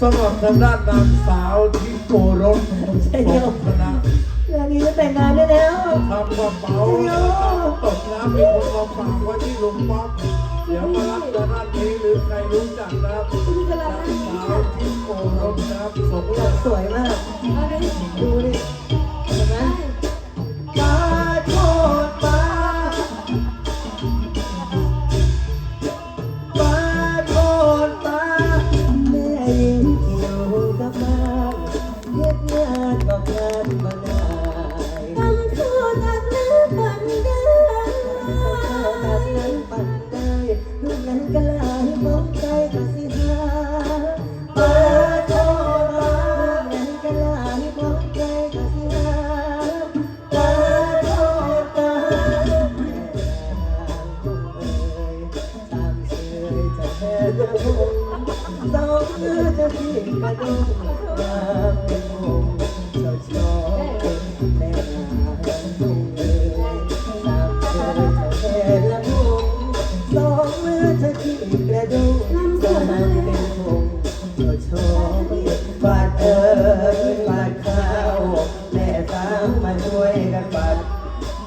สำหรับทางด้านนางสาวที่โกรธตกชนะเรื่องนี้จะแต่งงานได้แล้วทำกระเป๋าตกน้ำมีคนมาฝากไว้ที่ลุงป๊อปเดี๋ยวมารับตัวด้านนี้หรือใครรู้จักนะครับนางสาวที่โกรธนครับสวยมากดูดิ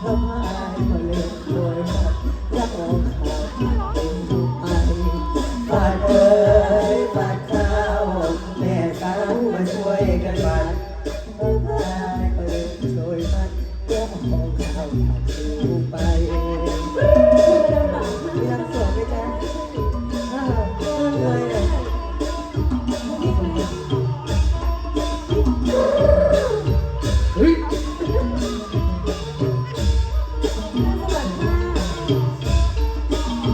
ทำไมมาเล่นด้วย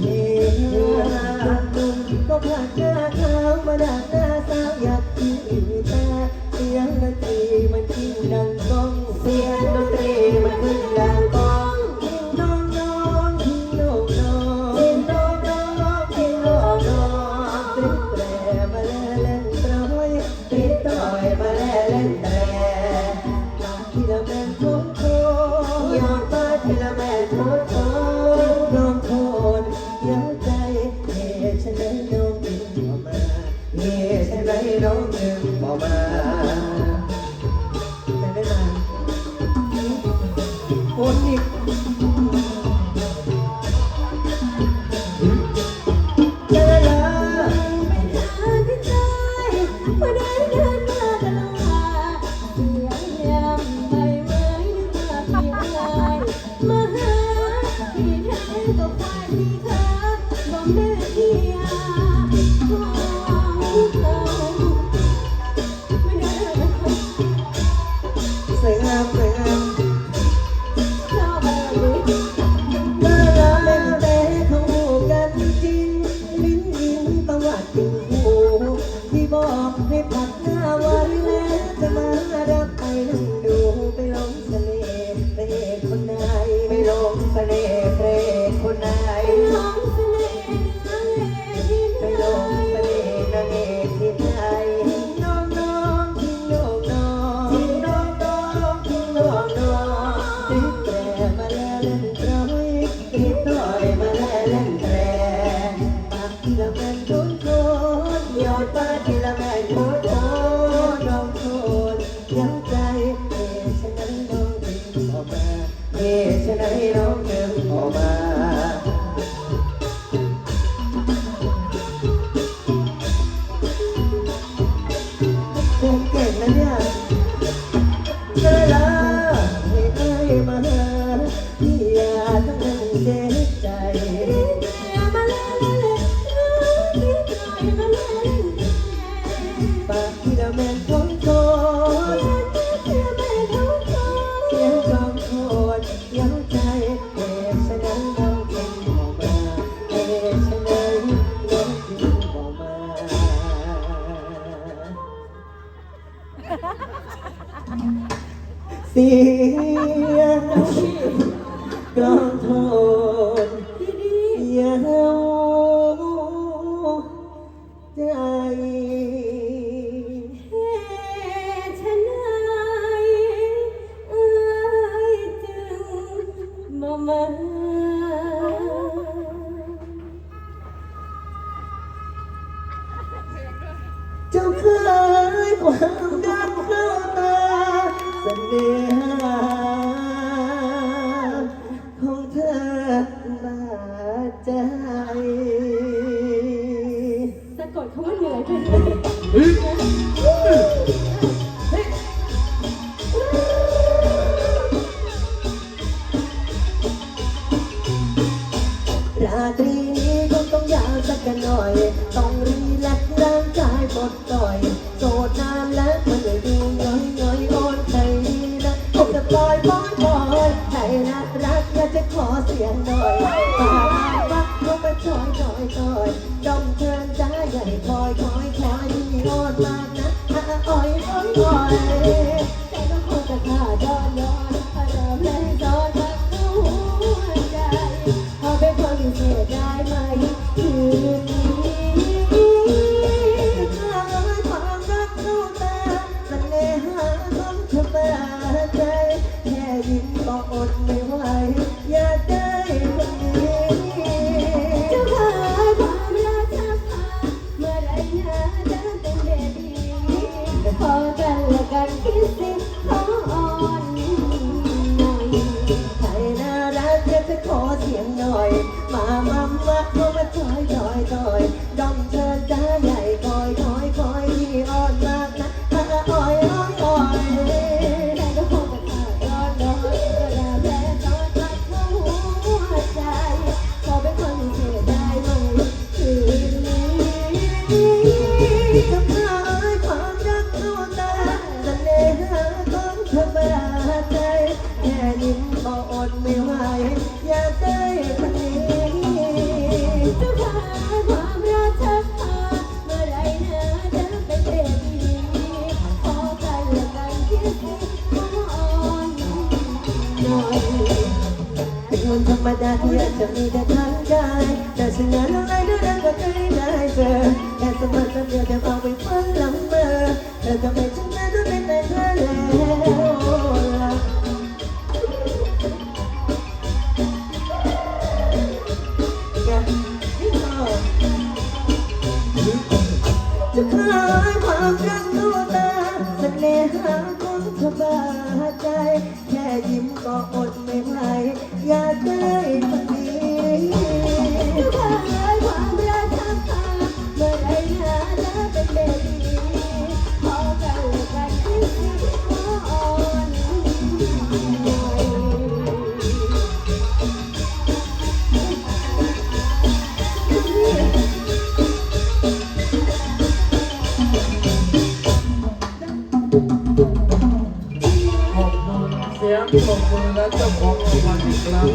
เทพก็พลาดหน้าเขามาดักหน้า มา แต่ได้มาโอนอีกลาลา es เสียงกลองโทนดีเยาวใจเหตุฉันใดเอ้ยจึงมามาเจ้าเคยความ เสน่หาของเธอมาใจ สะกดคำว่าเหนื่อยไปเยิ้มก็อดไม่ไหวอยากได้คนนี้จะพาความรักจะพาเมื่อไรนะจะเป็นเบบีพอกันและกันคิดสิขออ่อนหน่อยใครน่ารักอยากจะขอเสียงหน่อย มามามาเข้ามาจอยจอยจอยดอมเชิญจ้าใหญ่คอยคอยคอยที่อ่อนมา จะมีแต่ทางกายแต่ฉันงานอะไรด้วยนั้นก็เคยได้เจอแค่สมัครเดียวแต่เอาไปฝันลำเมอเธอทำให้ฉันนั้นต้องเป็นแต่เธอแล้วล่ะจะคลายความรักตัวตาเสน่หาของเธอบาดใจ แค่ยิ้มก็อดไม่ไหวอยากได้ ขอบคุณและเจ้าของรางวัลอีกครั้ง